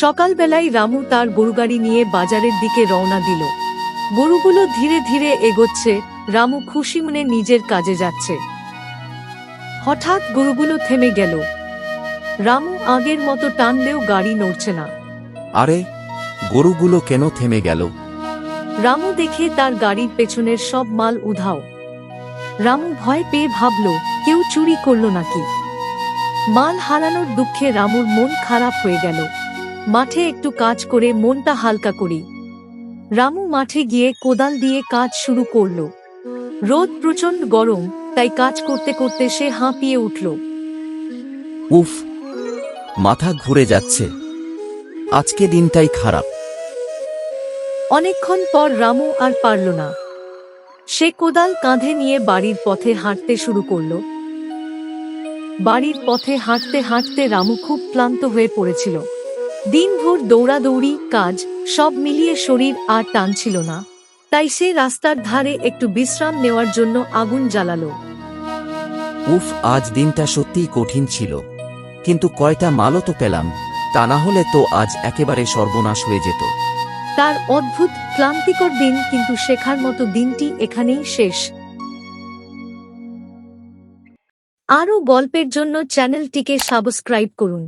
সকালবেলায় রামু তার গরুগাড়ি নিয়ে বাজারের দিকে রওনা দিল। গরুগুলো ধীরে ধীরে এগোচ্ছে রামু খুশি মনে নিজের কাজে যাচ্ছে। হঠাৎ গরুগুলো থেমে গেল। রামু আগের মতো টানলেও গাড়ি নড়ছে না। আরে গরুগুলো কেন থেমে গেল? রামু দেখে তার গাড়ির পেছনের সব মাল উধাও। রামু ভয় পেয়ে ভাবল কেউ চুরি করল নাকি? মাল হারানোর দুঃখে রামুর মন খারাপ হয়ে গেল। মাঠে একটু কাজ করে মনটা হালকা করি। রামু মাঠে গিয়ে কোদাল দিয়ে কাজ শুরু করল। রোদ প্রচণ্ড গরম তাই কাজ করতে করতে সে হাঁপিয়ে উঠল। উফ মাথা ঘুরে যাচ্ছে। আজকে দিনটাই খারাপ। অনেকক্ষণ পর রামু আর পারল না। সে কোদাল কাঁধে নিয়ে বাড়ির পথে হাঁটতে শুরু করল। বাড়ির পথে হাঁটতে হাঁটতে রামু খুব ক্লান্ত হয়ে পড়েছিল। দিনভর দৌড়াদৌড়ি কাজ সব মিলিয়ে শরীর আর টানছিল না। তাই সে রাস্তার ধারে একটু বিশ্রাম নেওয়ার জন্য আগুন জ্বালালো। উফ আজ দিনটা সত্যিই কঠিন ছিল। কিন্তু কয়টা মালও তো পেলাম তা না হলে তো আজ একেবারে সর্বনাশ হয়ে যেত। তার অদ্ভুত ক্লান্তিকর দিন কিন্তু শেখার মতো দিনটি এখানেই শেষ। আরও গল্পের জন্য চ্যানেলটিকে সাবস্ক্রাইব করুন।